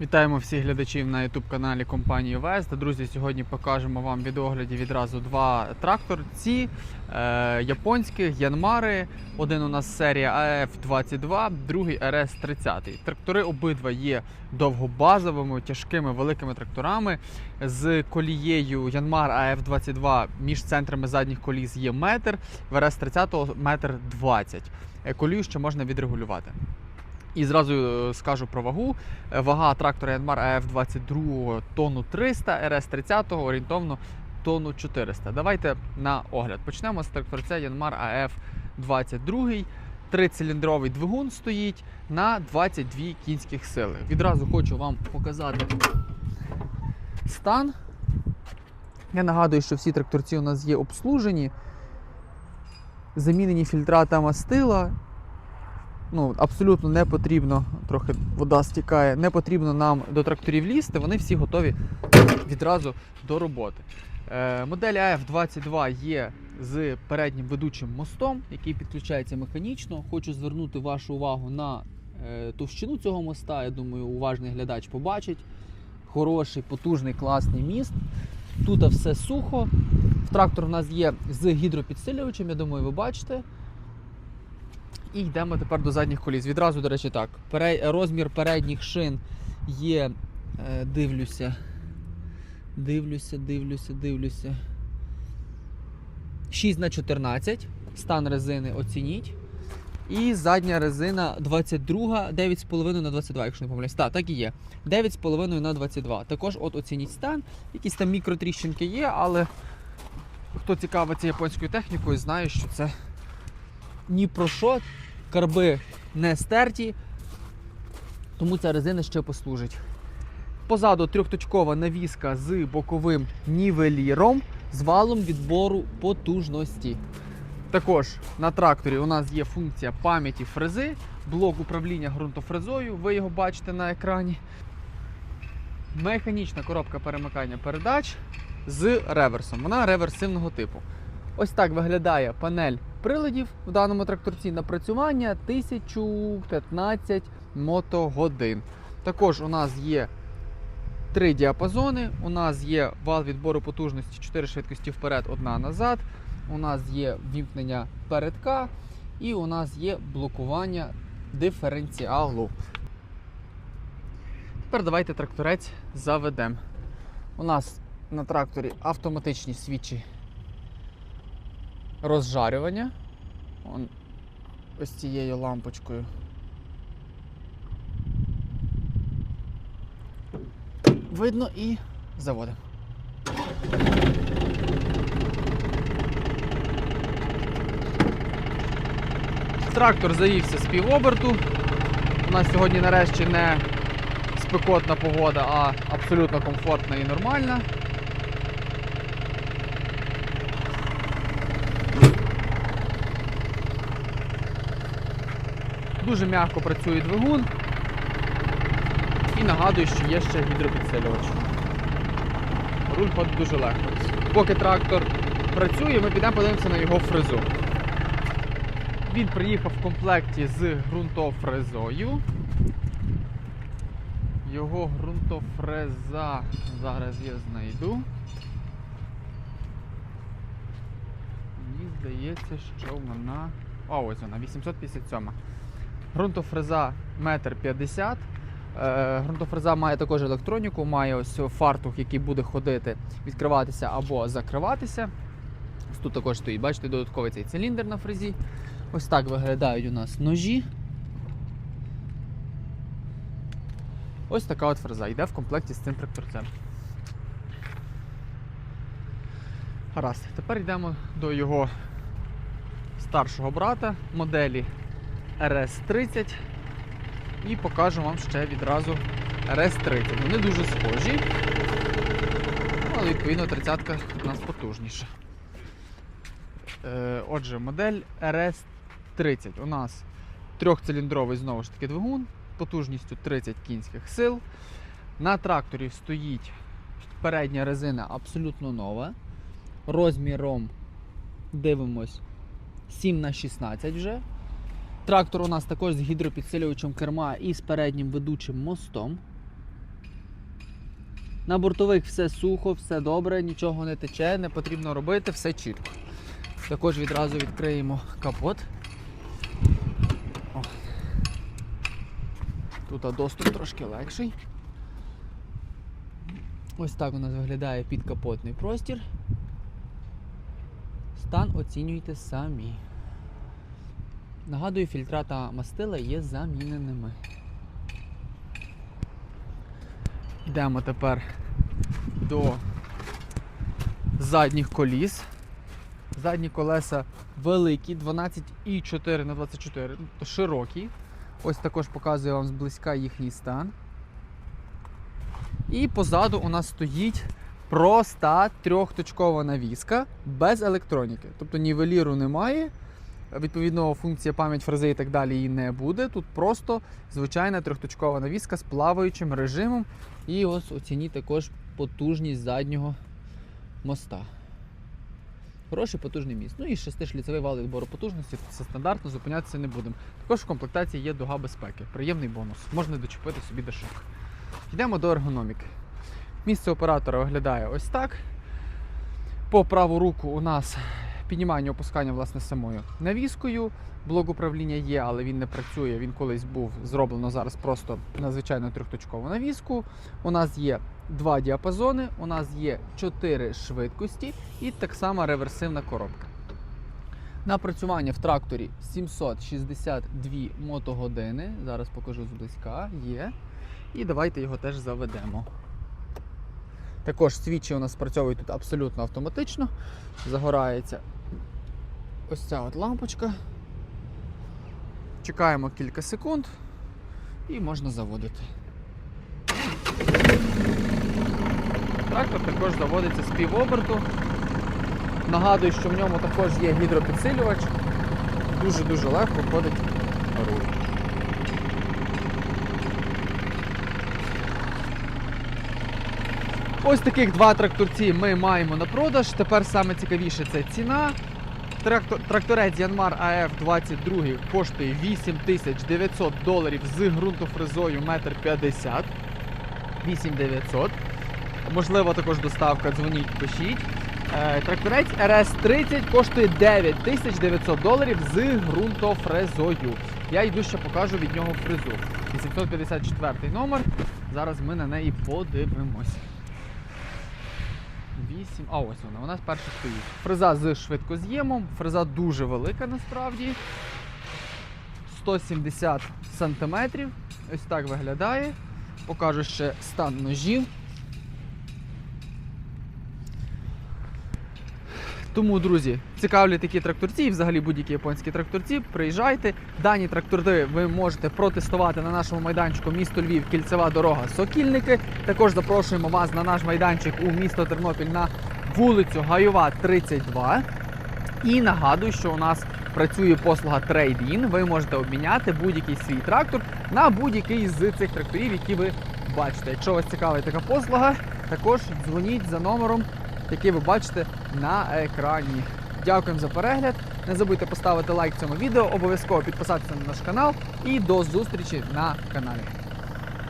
Вітаємо всіх глядачів на youtube каналі компанії Вест. Друзі, сьогодні покажемо вам в відеогляді відразу два тракторці е, японських Янмари. Один у нас серія AF22, другий RS30. Трактори обидва є довгобазовими, тяжкими великими тракторами. З колією Янмар AF22 між центрами задніх коліс є метр, в RS30 метр 20. Е, Колію ще можна відрегулювати. І зразу е, скажу про вагу. Е, Вага трактора Yanmar AF22 тонну 300, RS30 орієнтовно тонну 400. Давайте на огляд. Почнемо з тракторця Yanmar AF22. Трициліндровий двигун стоїть на 22 кінських сили. Відразу хочу вам показати стан. Я нагадую, що всі тракторці у нас є обслужені, замінені фільтра та мастила ну, абсолютно не потрібно, трохи вода стікає, не потрібно нам до тракторів лізти, вони всі готові відразу до роботи. Е, модель AF22 є з переднім ведучим мостом, який підключається механічно. Хочу звернути вашу увагу на е, товщину цього моста. Я думаю, уважний глядач побачить. Хороший, потужний, класний міст. Тут все сухо. В трактор у нас є з гідропідсилювачем, я думаю, ви бачите. І йдемо тепер до задніх коліс. Відразу, до речі, так. Розмір передніх шин є. Е, дивлюся. Дивлюся, дивлюся, дивлюся. 6 на 14. Стан резини оцініть. І задня резина 22, 9,5 на 22, якщо не помиляюсь. Так, так і є. 9,5 на 22. Також от оцініть стан. Якісь там мікротріщинки є, але хто цікавиться японською технікою, знає, що це ні про що, карби не стерті, тому ця резина ще послужить. Позаду трьохточкова навіска з боковим нівеліром з валом відбору потужності. Також на тракторі у нас є функція пам'яті фрези, блок управління ґрунтофрезою, ви його бачите на екрані. Механічна коробка перемикання передач з реверсом. Вона реверсивного типу. Ось так виглядає панель приладів в даному тракторці напрацювання 1015 мотогодин. Також у нас є три діапазони. У нас є вал відбору потужності 4 швидкості вперед, одна назад. У нас є вімкнення передка і у нас є блокування диференціалу. Тепер давайте тракторець заведемо. У нас на тракторі автоматичні свічі розжарювання. Он, ось цією лампочкою. Видно і заводимо. Трактор завівся з півоберту. У нас сьогодні нарешті не спекотна погода, а абсолютно комфортна і нормальна. Дуже м'яко працює двигун. І нагадую, що є ще гідропідсилювач. Руль ходить дуже легко. Поки трактор працює, ми підемо подивимося на його фрезу. Він приїхав в комплекті з ґрунтофрезою. Його ґрунтофреза зараз я знайду. Мені здається, що вона. О, ось вона, 857. Ґрунтофреза 1,50 м. Е, Ґрунтофреза має також електроніку, має ось фартух, який буде ходити, відкриватися або закриватися. Ось Тут також стоїть, бачите, додатковий цей циліндр на фрезі. Ось так виглядають у нас ножі. Ось така от фреза йде в комплекті з цим тракторцем. Гаразд, тепер йдемо до його старшого брата моделі RS30 і покажу вам ще відразу RS30. Вони дуже схожі, Ну, але відповідно 30-ка у нас потужніша. Е, Отже, модель RS30 у нас трьохциліндровий знову ж таки двигун потужністю 30 кінських сил. На тракторі стоїть передня резина абсолютно нова. Розміром дивимось 7 на 16 вже. Трактор у нас також з гідропідсилювачем керма і з переднім ведучим мостом. На бортових все сухо, все добре, нічого не тече, не потрібно робити, все чітко. Також відразу відкриємо капот. О. Тут доступ трошки легший. Ось так у нас виглядає підкапотний простір. Стан оцінюйте самі. Нагадую, фільтра та мастила є заміненими. Йдемо тепер до задніх коліс. Задні колеса великі, 12,4 на 24, ну, широкі. Ось також показую вам зблизька їхній стан. І позаду у нас стоїть проста трьохточкова навіска без електроніки. Тобто нівеліру немає. Відповідно, функція пам'ять фрези і так далі її не буде. Тут просто звичайна трьохточкова навіска з плаваючим режимом. І ось оцініть також потужність заднього моста. Хороший потужний міст. Ну і шестишліцевий вал відбору потужності, це стандартно, зупинятися не будемо. Також в комплектації є дуга безпеки. Приємний бонус. Можна дочепити собі дешок. Йдемо до ергономіки. Місце оператора виглядає ось так. По праву руку у нас піднімання опускання власне самою навіскою. Блок управління є, але він не працює. Він колись був зроблено зараз просто на звичайну трьохточкову навіску. У нас є два діапазони, у нас є чотири швидкості і так само реверсивна коробка. Напрацювання в тракторі 762 мотогодини. Зараз покажу зблизька. Є. І давайте його теж заведемо. Також свічі у нас спрацьовують тут абсолютно автоматично. Загорається ось ця от лампочка. Чекаємо кілька секунд і можна заводити. Трактор також заводиться з півоберту. Нагадую, що в ньому також є гідропідсилювач. Дуже-дуже легко ходить руль. Ось таких два тракторці ми маємо на продаж. Тепер саме цікавіше це ціна. Трактор, тракторець Янмар АФ 22 коштує 8900 доларів з ґрунтофрезою 1,50 м. 8900. Можливо, також доставка, дзвоніть, пишіть. Е, Тракторець RS30 коштує 9900 доларів з ґрунтофрезою. Я йду ще покажу від нього фрезу. 854 номер. Зараз ми на неї подивимось. 8. А ось вона, вона перша стоїть. Фреза з швидкоз'ємом. Фреза дуже велика насправді. 170 сантиметрів. Ось так виглядає. Покажу ще стан ножів. Тому, друзі, цікавлять такі тракторці і взагалі будь-які японські тракторці. Приїжджайте. Дані трактори ви можете протестувати на нашому майданчику місто Львів, кільцева дорога Сокільники. Також запрошуємо вас на наш майданчик у місто Тернопіль на вулицю Гайова, 32. І нагадую, що у нас працює послуга Trade-in. Ви можете обміняти будь-який свій трактор на будь-який з цих тракторів, які ви бачите. Якщо вас цікавить така послуга, також дзвоніть за номером, який ви бачите на екрані. Дякуємо за перегляд. Не забудьте поставити лайк цьому відео, обов'язково підписатися на наш канал і до зустрічі на каналі.